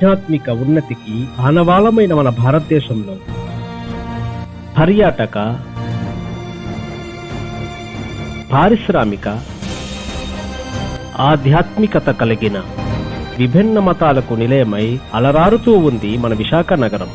ఆధ్యాత్మిక ఉన్నతికి ఆనవాళమైన మన భారతదేశంలో. పర్యాటక పారిశ్రామిక ఆధ్యాత్మికత కలిగిన విభిన్న మతాలకు నిలయమై అలరారుతూ ఉంది మన విశాఖ నగరం.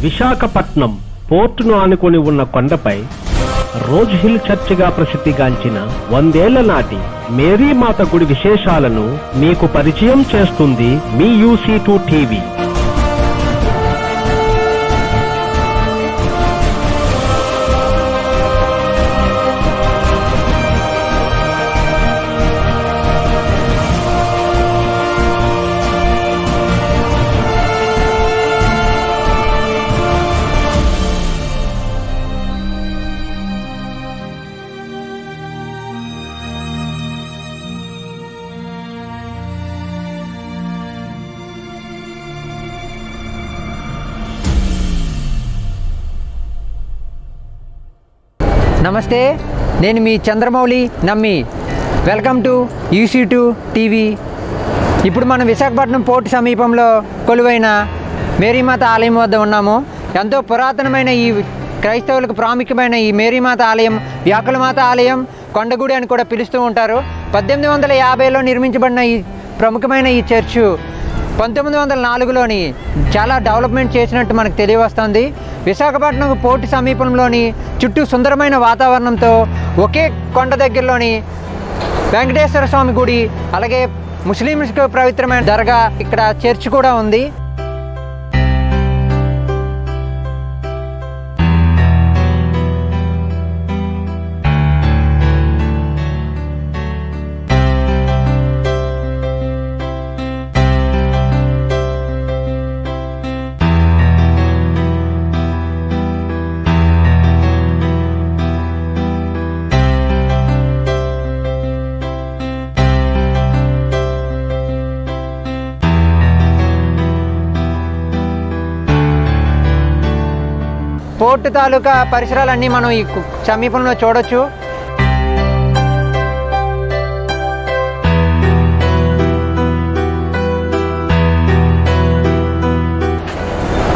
విశాఖపట్నం పోర్టును ఆనుకొని ఉన్న కొండపై రోజ్ హిల్ చర్చిగా ప్రసిద్ధిగాంచిన వందేళ్ళ నాటి మేరీమాత గుడి విశేషాలను మీకు పరిచయం చేస్తుంది మీ యూసీ టూ టీవీ. నమస్తే నేను మీ చంద్రమౌళి నమ్మి. Welcome to UC two TV. ఇప్పుడు మనం విశాఖపట్నం పోర్టు సమీపంలో కొలువైన మేరీమాత ఆలయం వద్ద ఉన్నాము. ఎంతో పురాతనమైన ఈ క్రైస్తవులకు ప్రాముఖ్యమైన ఈ మేరీమాత ఆలయం వ్యాకులమాత ఆలయం కొండగుడి అని కూడా పిలుస్తూ ఉంటారు. పద్దెనిమిది వందల యాభైలో నిర్మించబడిన ఈ ప్రముఖమైన ఈ చర్చు పంతొమ్మిది వందల నాలుగులోని చాలా డెవలప్మెంట్ చేసినట్టు మనకు తెలియవస్తుంది. విశాఖపట్నం పోర్టు సమీపంలోని చుట్టూ సుందరమైన వాతావరణంతో ఒకే కొండ దగ్గరలోని వెంకటేశ్వర స్వామి గుడి అలాగే ముస్లింస్కు పవిత్రమైన దర్గా ఇక్కడ చర్చ్ కూడా ఉంది. ఫోర్ట్ తాలూకా పరిసరాలన్నీ మనం ఈ సమీపంలో చూడొచ్చు.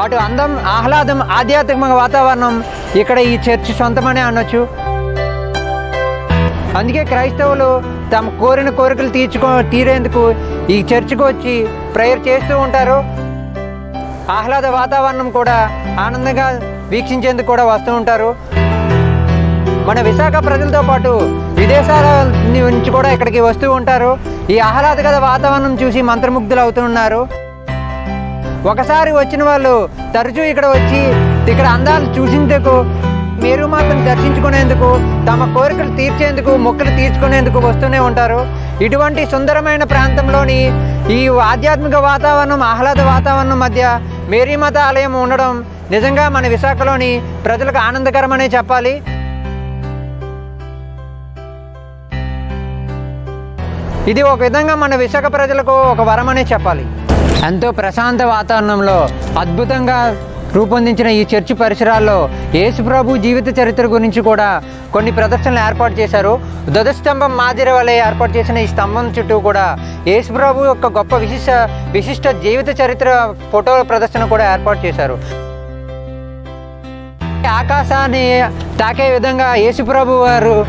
అటు అందం ఆహ్లాదం ఆధ్యాత్మిక వాతావరణం ఇక్కడ ఈ చర్చి సొంతమనే అనొచ్చు. అందుకే క్రైస్తవులు తమ కోరిన కోరికలు తీర్చుకో తీరేందుకు ఈ చర్చికి వచ్చి ప్రేయర్ చేస్తూ ఉంటారు. ఆహ్లాద వాతావరణం కూడా ఆనందంగా వీక్షించేందుకు కూడా వస్తూ ఉంటారు. మన విశాఖ ప్రజలతో పాటు విదేశాల నుంచి కూడా ఇక్కడికి వస్తూ ఉంటారు. ఈ ఆహ్లాదకర వాతావరణం చూసి మంత్రముగ్ధులు అవుతున్నారు ఒకసారి వచ్చిన వాళ్ళు తరచూ ఇక్కడ వచ్చి ఇక్కడ అందాలు చూసేందుకు మాత్రం దర్శించుకునేందుకు తమ కోరికలు తీర్చేందుకు మొక్కలు తీర్చుకునేందుకు వస్తూనే ఉంటారు. ఇటువంటి సుందరమైన ప్రాంతంలోని ఈ ఆధ్యాత్మిక వాతావరణం ఆహ్లాద వాతావరణం మధ్య మేరీమాత ఆలయం ఉండడం నిజంగా మన విశాఖలోని ప్రజలకు ఆనందకరమనే చెప్పాలి. ఇది ఒక విధంగా మన విశాఖ ప్రజలకు ఒక వరమనే చెప్పాలి. ఎంతో ప్రశాంత వాతావరణంలో అద్భుతంగా రూపొందించిన ఈ చర్చి పరిసరాల్లో యేసుప్రభు జీవిత చరిత్ర గురించి కూడా కొన్ని ప్రదర్శనలు ఏర్పాటు చేశారు. ధ్వజస్తంభం మాదిరి వలె ఏర్పాటు చేసిన ఈ స్తంభం చుట్టూ కూడా యేసుప్రభు యొక్క గొప్ప విశిష్ట విశిష్ట జీవిత చరిత్ర ఫోటో ప్రదర్శన కూడా ఏర్పాటు చేశారు. ఆకాశాన్ని తాకే విధంగా యేసుప్రభు వారు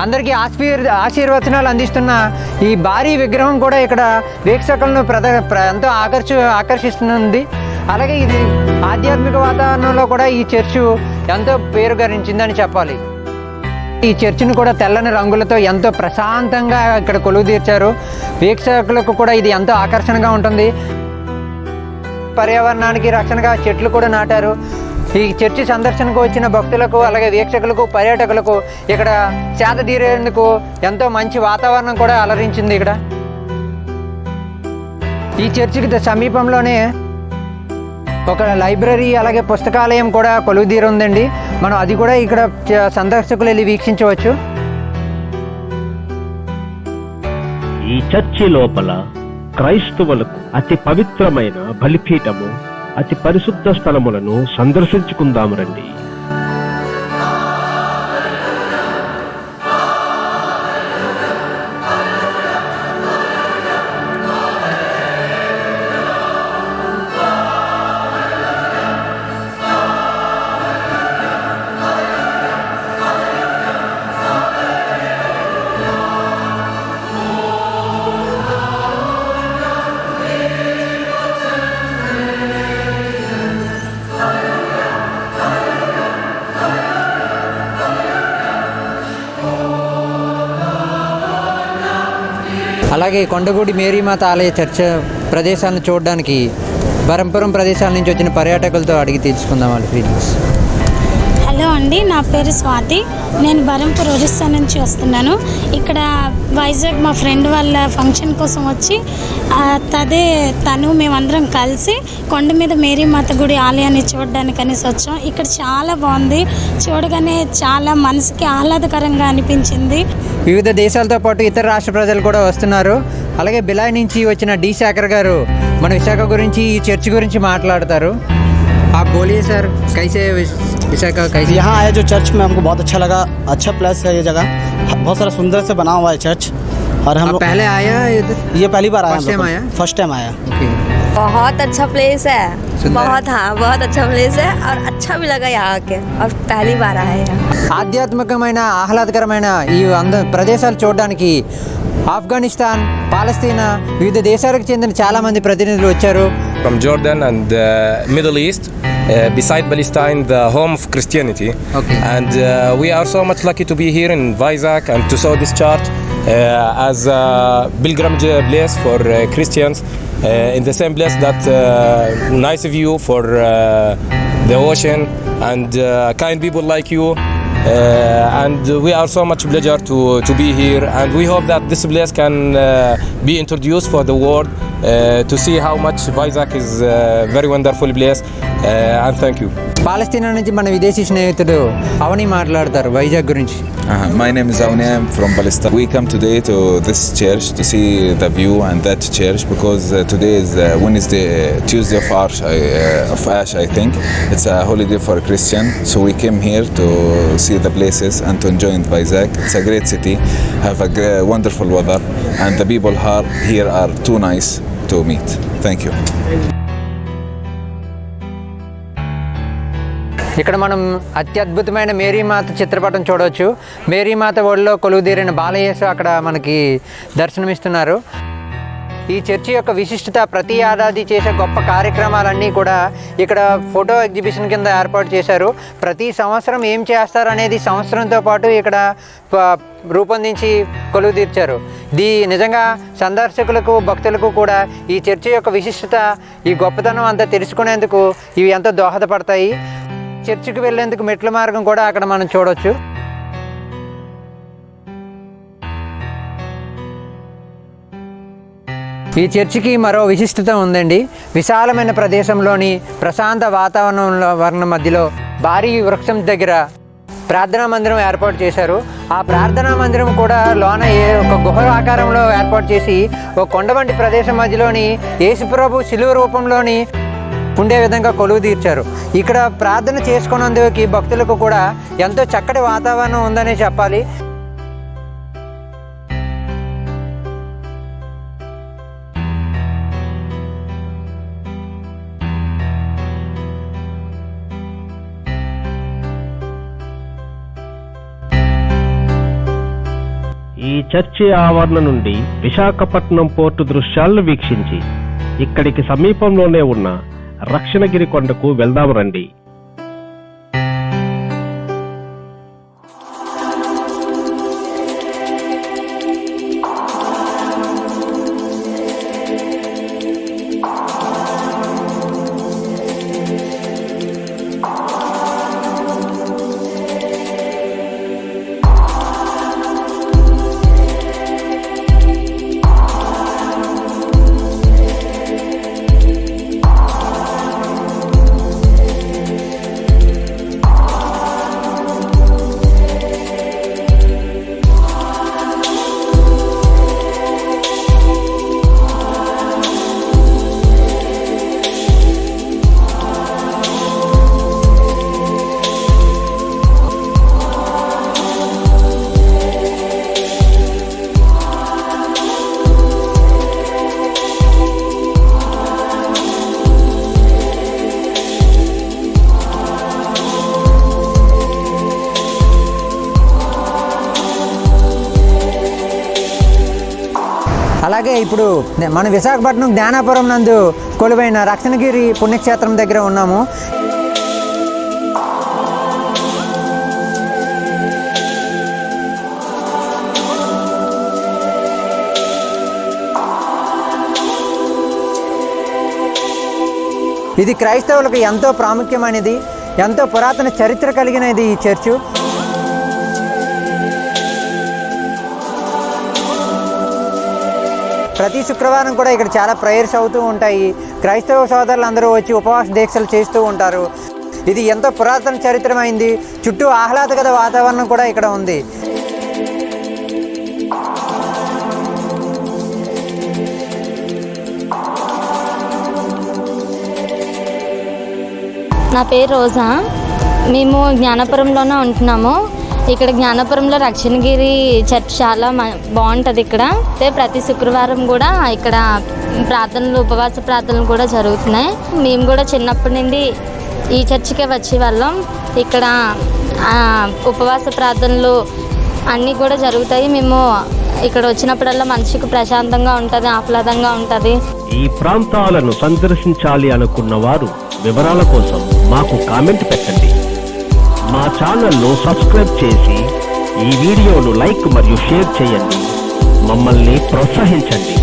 అందరికీ ఆశీర్ ఆశీర్వచనాలు అందిస్తున్న ఈ భారీ విగ్రహం కూడా ఇక్కడ వీక్షకులను ప్రద ప్ర- ఎంతో ఆకర్షి ఆకర్షిస్తుంది. అలాగే ఇది ఆధ్యాత్మిక వాతావరణంలో కూడా ఈ చర్చు ఎంతో పేరు గరించిందని చెప్పాలి. ఈ చర్చిని కూడా తెల్లని రంగులతో ఎంతో ప్రశాంతంగా ఇక్కడ కొలువు తీర్చారు. వీక్షకులకు కూడా ఇది ఎంతో ఆకర్షణగా ఉంటుంది. పర్యావరణానికి రక్షణగా చెట్లు కూడా నాటారు. ఈ చర్చి సందర్శనకు వచ్చిన భక్తులకు అలాగే వీక్షకులకు పర్యాటకులకు ఇక్కడ చేత తీరేందుకు ఎంతో మంచి వాతావరణం కూడా అలరించింది ఇక్కడ. ఈ చర్చికి సమీపంలోనే ఒక లైబ్రరీ అలాగే పుస్తకాలయం కూడా కొలువుదీరు ఉందండి మనం అది కూడా ఇక్కడ చ- సందర్శకులు వెళ్ళి వీక్షించవచ్చు. ఈ చర్చి లోపల క్రైస్తవులకు అతి పవిత్రమైన బలిపీఠము అతి పరిశుద్ధ స్థలములను సందర్శించుకుందాము రండి. అలాగే కొండగూడి మేరీమాత ఆలయ చర్చ ప్రదేశాలను చూడడానికి బరంపురం ప్రదేశాల నుంచి వచ్చిన పర్యాటకులతో అడిగి తెలుసుకుందాం వాళ్ళ ఫీలింగ్స్ హలో అండి నా పేరు స్వాతి. నేను బరంపూర్ ఒరిస్సా నుంచి వస్తున్నాను. ఇక్కడ వైజాగ్ మా ఫ్రెండ్ వాళ్ళ ఫంక్షన్ కోసం వచ్చి తదే తను మేమందరం కలిసి కొండ మీద మేరీమాత గుడి ఆలయాన్ని చూడడానికి అనేసి వచ్చాం. ఇక్కడ చాలా బాగుంది. చూడగానే చాలా మనసుకి ఆహ్లాదకరంగా అనిపించింది. వివిధ దేశాలతో పాటు ఇతర రాష్ట్ర ప్రజలు కూడా వస్తున్నారు అలాగే బిలాయ్ నుంచి వచ్చిన డి శేఖర్ గారు మన విశాఖ గురించి ఈ చర్చ్ గురించి మాట్లాడతారు ఆ బోలియే సార్ కైసే విశాఖ కైసే यहाँ आए जो चर्च में हमको बहुत अच्छा लगा अच्छा प्लेस है ये जगह बहुत सारा सुंदर से बना हुआ है चर्च और हम आप लोग पहले आया इधर ये पहली बार First time आया? आया फर्स्ट टाइम आया ओके बहुत अच्छा प्लेस है सुंदर बहुत हाँ बहुत अच्छा प्लेस है और अच्छा भी लगा यहाँ आके और पहली बार आए यहाँ ఆధ్యాత్మికమైన ఆహ్లాదకరమైన ఈ అంద ప్రదేశాలు చూడడానికి ఆఫ్ఘనిస్తాన్ పాలస్తీనా వివిధ దేశాలకు చెందిన చాలా మంది ప్రతినిధులు వచ్చారు from Jordan and uh, Middle East. Uh, beside Palestine, the home of Christianity, Okay. and uh, we are so much lucky to be here in Vizag and to saw this church uh, as a pilgrimage place for uh, Christians. Uh, in the same place that uh, nice view for uh, the ocean and kind people like you. And we are so much pleasure to, to be here and we hope that this place can be introduced for the world uh, to see how much Vizag is a very wonderful place uh, and thank you. పాలస్తీనా నుంచి మన విదేశీ స్నేహితుడు అవని మాట్లాడతారు వైజాగ్ గురించి Uh, my name is Awni. I'm from Palestine. We come today to this church to see the view and that church because uh, today is uh, Wednesday, Tuesday of Ash, I, uh, of Ash, I think. It's a holiday for Christian, so we came here to see the places and to enjoy in Vizag. It's a great city, have a gr- wonderful weather, and the people are, here are too nice To meet. Thank you. ఇక్కడ మనం అత్యద్భుతమైన మేరీమాత చిత్రపటం చూడవచ్చు మేరీమాత ఒడిలో కొలువుదీరిన బాలయేసు అక్కడ మనకి దర్శనమిస్తున్నారు ఈ church యొక్క విశిష్టత ప్రతి ఏడాది చేసే గొప్ప కార్యక్రమాలన్నీ కూడా ఇక్కడ ఫోటో ఎగ్జిబిషన్ కింద ఏర్పాటు చేశారు ప్రతి సంవత్సరం ఏం చేస్తారు అనేది సంవత్సరంతో పాటు ఇక్కడ ప- రూపొందించి కొలువు తీర్చారు దీ నిజంగా సందర్శకులకు భక్తులకు కూడా ఈ చర్చి యొక్క విశిష్టత ఈ గొప్పతనం అంతా తెలుసుకునేందుకు ఇవి ఎంతో దోహదపడతాయి. చర్చికి వెళ్ళేందుకు మెట్ల మార్గం కూడా అక్కడ మనం చూడవచ్చు ఈ చర్చికి మరో విశిష్టత ఉందండి. విశాలమైన ప్రదేశంలోని ప్రశాంత వాతావరణంలో వర్ణ మధ్యలో భారీ వృక్షం దగ్గర ప్రార్థనా మందిరం ఏర్పాటు చేశారు. ఆ ప్రార్థనా మందిరం కూడా లోన ఏ ఒక గుహ ఆకారంలో ఏర్పాటు చేసి ఒక కొండ వంటి ప్రదేశం మధ్యలోని యేసుప్రభు శిలువ రూపంలోని ఉండే విధంగా కొలువు తీర్చారు. ఇక్కడ ప్రార్థన చేసుకున్నందుకు భక్తులకు కూడా ఎంతో చక్కటి వాతావరణం ఉందనే చెప్పాలి. చర్చి ఆవరణ నుండి విశాఖపట్నం పోర్టు దృశ్యాలను వీక్షించి ఇక్కడికి సమీపంలోనే ఉన్న రక్షణగిరి కొండకు వెళ్దాం రండి. అలాగే ఇప్పుడు మన విశాఖపట్నం జ్ఞానాపురం నందు కొలువైన రక్షణగిరి పుణ్యక్షేత్రం దగ్గర ఉన్నాము. ఇది క్రైస్తవులకు ఎంతో ప్రాముఖ్యమైనది ఎంతో పురాతన చరిత్ర కలిగినది ఈ చర్చు. ప్రతి శుక్రవారం కూడా ఇక్కడ చాలా ప్రేయర్స్ అవుతూ ఉంటాయి. క్రైస్తవ సోదరులు అందరూ వచ్చి ఉపవాస దీక్షలు చేస్తూ ఉంటారు. ఇది ఎంతో పురాతన చరిత్రమైంది. చుట్టూ ఆహ్లాదకర వాతావరణం కూడా ఇక్కడ ఉంది. నా పేరు రోజా. మేము జ్ఞానపురంలోనే ఉంటున్నాము. ఇక్కడ జ్ఞానపురంలో రక్షణగిరి చర్చ్ చాలా మ- బాగుంటుంది ఇక్కడ. అయితే ప్రతి శుక్రవారం కూడా ఇక్కడ ప్రార్థనలు ఉపవాస ప్రార్థనలు కూడా జరుగుతున్నాయి. మేము కూడా చిన్నప్పటి నుండి ఈ చర్చికే వచ్చే వాళ్ళం. ఇక్కడ ఉపవాస ప్రార్థనలు అన్నీ కూడా జరుగుతాయి. మేము ఇక్కడ వచ్చినప్పుడల్లా మనసుకు ప్రశాంతంగా ఉంటుంది ఆహ్లాదంగా ఉంటుంది. ఈ ప్రాంతాలను సందర్శించాలి అనుకున్న వారు వివరాల కోసం మాకు కామెంట్ పెట్టండి. మా ఛానల్ను సబ్స్క్రైబ్ చేసి ఈ వీడియోను లైక్ మరియు షేర్ చేయండి. మమ్మల్ని ప్రోత్సహించండి.